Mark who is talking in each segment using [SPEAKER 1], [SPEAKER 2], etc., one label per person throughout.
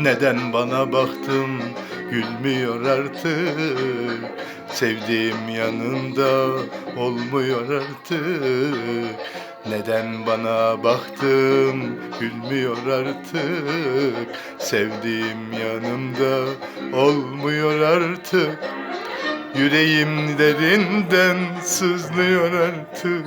[SPEAKER 1] Neden bana baktım gülmüyor artık. Sevdiğim yanında olmuyor artık. Neden bana baktım gülmüyor artık. Sevdiğim yanımda olmuyor artık. Yüreğim derinden sızlıyor artık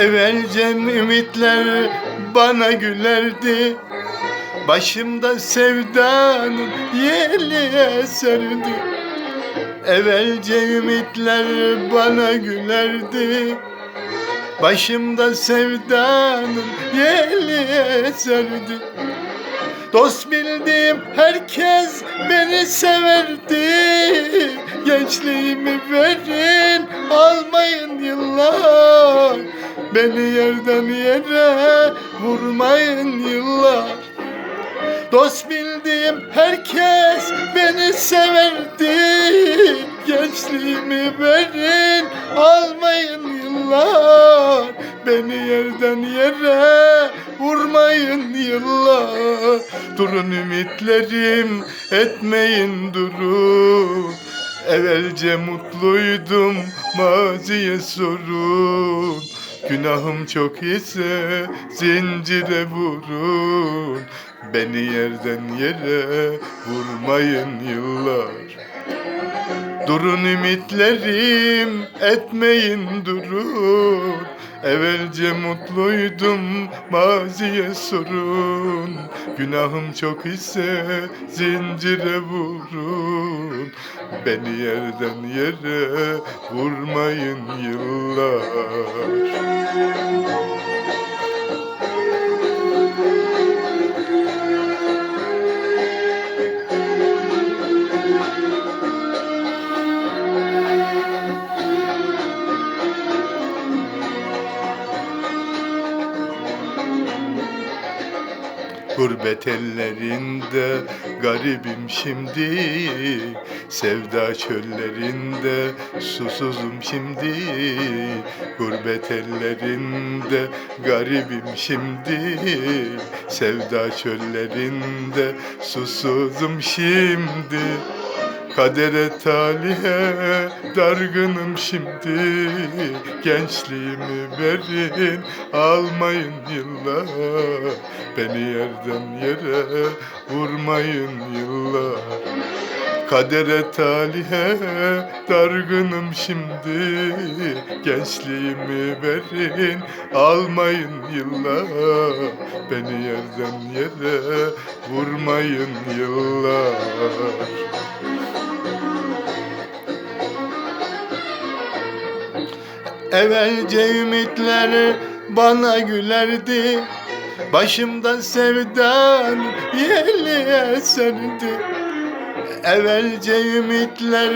[SPEAKER 1] Evvelce ümitler bana gülerdi. Başımda sevdanın yeli eserdi Evvelce ümitler bana gülerdi. Başımda sevdanın yeli eserdi Dost bildiğim herkes beni severdi. Gençliğimi verin almayın yıllar Beni yerden yere vurmayın yıllar. Dost bildiğim herkes beni severdi. Gençliğimi verin almayın yıllar. Beni yerden yere vurmayın yıllar. Durun ümitlerim etmeyin durun. Evvelce mutluydum maziye sorun Günahım çok ise zincire vurun. Beni yerden yere vurmayın yıllar Durun ümitlerim etmeyin durun. Evvelce mutluydum maziye sorun. Günahım çok ise zincire vurun. Beni yerden yere vurmayın yıllar Gurbet ellerinde garibim şimdi. Sevda çöllerinde susuzum şimdi. Gurbet ellerinde garibim şimdi. Sevda çöllerinde susuzum şimdi Kadere talihe dargınım şimdi. Gençliğimi verin almayın yıllar. Beni yerden yere vurmayın yıllar. Kadere talihe dargınım şimdi. Gençliğimi verin almayın yıllar. Beni yerden yere vurmayın yıllar Evvelce ümitler bana gülerdi. Başımdan sevdan yeli eserdi Evvelce ümitler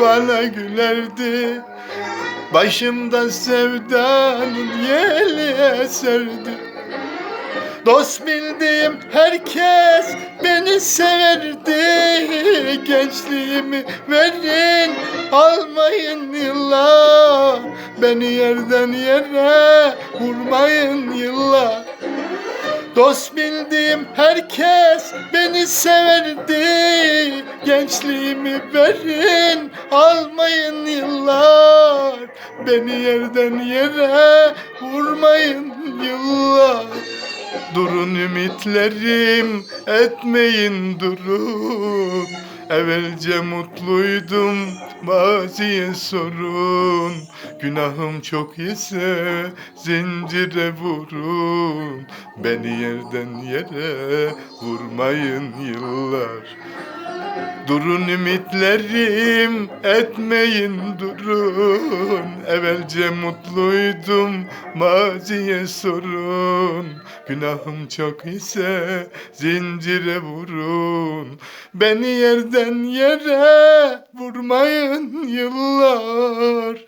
[SPEAKER 1] bana gülerdi. Başımdan sevdanın yeli eserdi Dost bildiğim herkes beni severdi. Gençliğimi verin almayın yıllar Beni yerden yere vurmayın yıllar Dost bildiğim herkes beni severdi. Gençliğimi verin almayın yıllar Beni yerden yere vurmayın yıllar Durun ümitlerim etmeyin durun Evvelce mutluydum maziye sorun. Günahım çok ise zincire vurun. Beni yerden yere vurmayın yıllar Durun ümitlerim etmeyin durun. Evvelce mutluydum maziye sorun. Günahım çok ise zincire vurun. Beni yerden yere vurmayın yıllar